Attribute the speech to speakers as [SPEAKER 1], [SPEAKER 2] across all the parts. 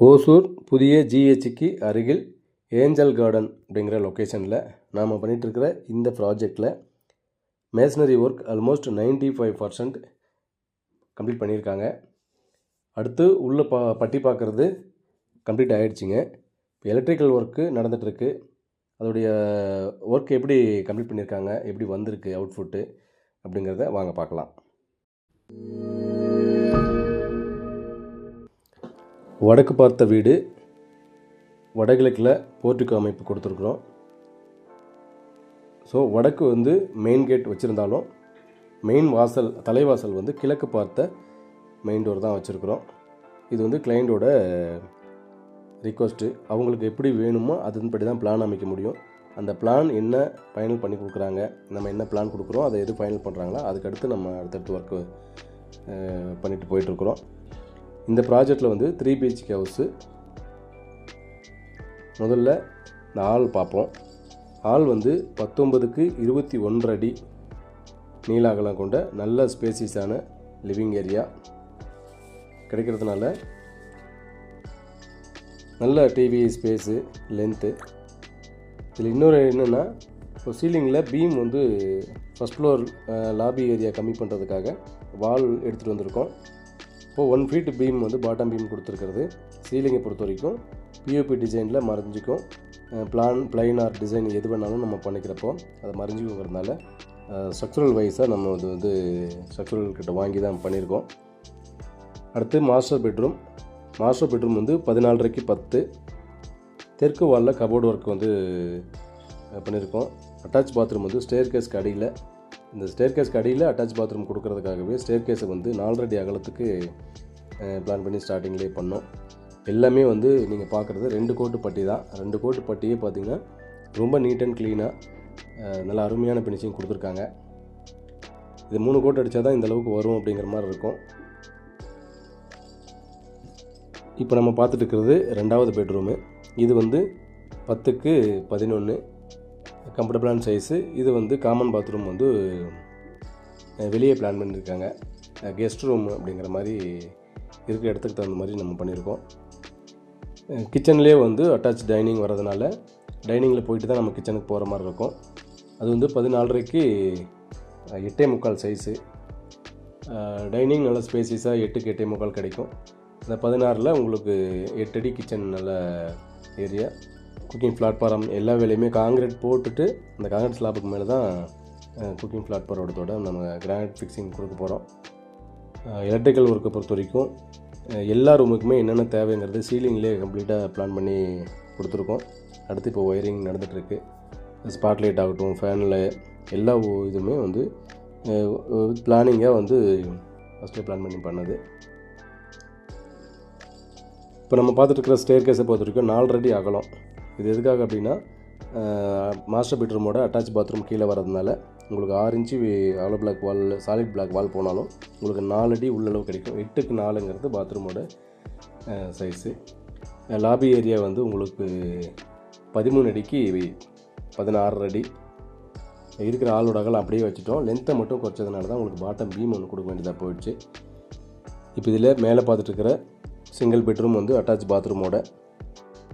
[SPEAKER 1] ஓசூர் புதிய ஜிஹெச்சுக்கு அருகில் angel garden அப்படிங்கிற லொக்கேஷனில் நாம் பண்ணிகிட்ருக்கிற இந்த ப்ராஜெக்டில் machinery work almost 95% five percent complete பண்ணியிருக்காங்க. அடுத்து உள்ளே பா பட்டி பார்க்குறது கம்ப்ளீட் ஆகிடுச்சிங்க இப்போ எலக்ட்ரிக்கல் ஒர்க்கு நடந்துகிட்ருக்கு அதோடைய ஒர்க் எப்படி கம்ப்ளீட் பண்ணியிருக்காங்க எப்படி வந்திருக்கு அவுட்ஃபுட்டு அப்படிங்கிறத வாங்க பார்க்கலாம். வடக்கு பார்த்த வீடு வடகிழக்கில் போர்ட்டிகோ அமைப்பு கொடுத்துருக்குறோம். ஸோ வடக்கு வந்து மெயின் கேட் வச்சுருந்தாலும் மெயின் வாசல் தலைவாசல் வந்து கிழக்கு பார்த்த மெயின் டோர் தான் வச்சுருக்குறோம். இது வந்து கிளைண்டோட ரிக்வஸ்ட்டு அவங்களுக்கு எப்படி வேணுமோ அதன்படி தான் பிளான் அமைக்க முடியும். அந்த பிளான் என்ன ஃபைனல் பண்ணி கொடுக்குறாங்க நம்ம என்ன பிளான் கொடுக்குறோம் அதை எது ஃபைனல் பண்ணுறாங்களோ அதுக்கடுத்து நம்ம அடுத்தடுத்து ஒர்க்கு பண்ணிட்டு போயிட்டுருக்குறோம் இந்த ப்ராஜெக்டில் வந்து த்ரீ பிஹெச்கே ஹவுஸு முதல்ல இந்த ஆள் பார்ப்போம். ஆள் வந்து பத்தொன்பதுக்கு இருபத்தி ஒன்றரை அடி நீள அகலம் கொண்ட நல்ல ஸ்பேசிஸான லிவிங் ஏரியா கிடைக்கிறதுனால நல்ல டிவி ஸ்பேஸு லென்த்து இதில் இன்னொரு என்னென்னா இப்போ சீலிங்கில் பீம் வந்து ஃபஸ்ட் ஃப்ளோர் லாபி ஏரியா கம்மி பண்ணுறதுக்காக வால் எடுத்துகிட்டு வந்திருக்கோம். இப்போது ஒன் ஃபீட் பீம் வந்து பாட்டம் பீம் கொடுத்துருக்கிறது. சீலிங்கை பொறுத்த வரைக்கும் பிஓபி டிசைனில் மறைஞ்சிக்கும். பிளான் ஆர் டிசைன் எது வேணாலும் நம்ம பண்ணிக்கிறப்போ அதை மறைஞ்சிக்கிறதுனால ஸ்ட்ரக்சரல் வைஸாக நம்ம இது வந்து ஸ்ட்ரக்சரல் கிட்ட வாங்கி தான் பண்ணியிருக்கோம். அடுத்து மாஸ்டர் பெட்ரூம் மாஸ்டர் பெட்ரூம் வந்து பதினாலரைக்கு பத்து. தெற்கு வாலில் கபோர்டு ஒர்க் வந்து பண்ணியிருக்கோம். அட்டாச் பாத்ரூம் வந்து ஸ்டேர் கேஸ்க்கு அடியில் இந்த ஸ்டேர் அடியில் அட்டாச் பாத்ரூம் கொடுக்கறதுக்காகவே ஸ்டேர்கேஸை வந்து நாலரடி அகலத்துக்கு பிளான் பண்ணி ஸ்டார்டிங்லேயே பண்ணோம். எல்லாமே வந்து நீங்கள் பார்க்குறது ரெண்டு கோட்டு பட்டி தான். ரெண்டு கோட்டு பட்டியே பார்த்தீங்கன்னா ரொம்ப நீட் அண்ட் க்ளீனாக நல்ல அருமையான ஃபினிஷிங் கொடுத்துருக்காங்க. இது மூணு கோட் அடித்தா தான் இந்தளவுக்கு வரும் அப்படிங்கிற மாதிரி இருக்கும். இப்போ நம்ம பார்த்துட்டு இருக்கிறது ரெண்டாவது பெட்ரூமு இது வந்து பத்துக்கு பதினொன்று கம்ஃபர்டபுளான சைஸு இது வந்து காமன் பாத்ரூம் வந்து வெளியே பிளான் பண்ணியிருக்காங்க கெஸ்ட் ரூம் அப்படிங்கிற மாதிரி இருக்கிற இடத்துக்கு தகுந்த மாதிரி நம்ம பண்ணியிருக்கோம் கிச்சன்லேயே வந்து அட்டாச் டைனிங் வரதுனால டைனிங்கில் போயிட்டு தான் நம்ம கிச்சனுக்கு போகிற மாதிரி இருக்கும். அது வந்து பதினாலரைக்கு எட்டே முக்கால் சைஸு டைனிங் நல்ல ஸ்பேசிஸாக எட்டுக்கு எட்டே முக்கால் கிடைக்கும். அந்த பதினாறில் உங்களுக்கு எட்டடி கிச்சன் நல்ல ஏரியா குக்கிங் பிளாட்ஃபாரம் எல்லா வேலையுமே காங்கிரீட் போட்டுட்டு அந்த காங்கிரீட் ஸ்லாப்புக்கு மேலே தான் குக்கிங் பிளாட்ஃபாரோடத்தோட நம்ம கிரானைட் ஃபிக்ஸிங் கொடுக்க போகிறோம் எலக்ட்ரிக்கல் ஒர்க்கை பொறுத்த வரைக்கும் எல்லா ரூமுக்குமே என்னென்ன தேவைங்கிறது சீலிங்லேயே கம்ப்ளீட்டாக பிளான் பண்ணி கொடுத்துருக்கோம். அடுத்து இப்போ ஒயரிங் நடந்துகிட்ருக்கு ஸ்பாட் லைட் ஆகட்டும் ஃபேனில் எல்லா இதுவுமே வந்து பிளானிங்காக வந்து ஃபஸ்ட்டே பிளான் பண்ணி பண்ணது. இப்போ நம்ம பார்த்துட்டு இருக்கிற ஸ்டேர் கேஸை பொறுத்த வரைக்கும் நாலரடி அகலம். இது எதுக்காக அப்படின்னா மாஸ்டர் பெட்ரூமோட அட்டாச் பாத்ரூம் கீழே வரதுனால உங்களுக்கு ஆறு inch hollow block wall solid block wall போனாலும் உங்களுக்கு நாலடி உள்ளளவு கிடைக்கும். எட்டுக்கு நாலுங்கிறது பாத்ரூமோட சைஸு லாபி ஏரியா வந்து உங்களுக்கு பதிமூணு அடிக்கு பதினாறு அடி. இருக்கிற ஆளோட அகலம் அப்படியே வச்சுட்டோம். லென்த்தை மட்டும் குறைச்சதுனால தான் உங்களுக்கு பாட்டம் பீம் ஒன்று கொடுக்க வேண்டியதாக போயிடுச்சு. இப்போ இதில் மேலே பார்த்துட்டு இருக்கிற சிங்கிள் பெட்ரூம் வந்து அட்டாச் பாத்ரூமோட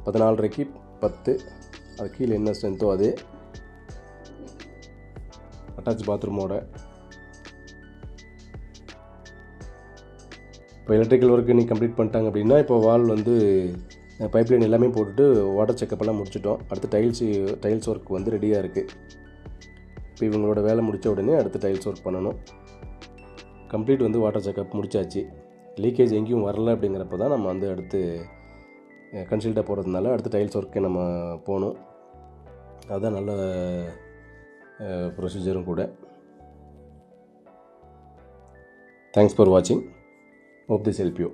[SPEAKER 1] பதினாலரைக்கு பத்து. அது கீழே என்ன ஸ்ட்ரென்த்தோ அதே? அட்டாச் பாத்ரூமோட இப்போ எலக்ட்ரிக்கல் ஒர்க்கு நீ கம்ப்ளீட் பண்ணிட்டாங்க அப்படின்னா இப்போ வால் வந்து பைப் லைன் எல்லாமே போட்டுட்டு வாட்டர் செக்கப்பெல்லாம் முடிச்சிட்டோம். அடுத்து டைல்ஸ் டைல்ஸ் ஒர்க் வந்து ரெடியாக இருக்குது இப்போ இவங்களோட வேலை முடித்த உடனே அடுத்து டைல்ஸ் ஒர்க் பண்ணணும். கம்ப்ளீட் வந்து வாட்டர் செக்கப் முடிச்சாச்சு. லீக்கேஜ் எங்கேயும் வரல அப்படிங்கிறப்ப தான் நம்ம வந்து அடுத்து கன்சில்ட்டாக போகிறதுனால அடுத்து டைல்ஸ் ஒர்க்கே நம்ம போகணும். அதுதான் நல்ல ப்ரொசீஜரும் கூட. தேங்க்ஸ் ஃபார் வாட்சிங் ஹோப் திஸ் ஹெல்ப் யூ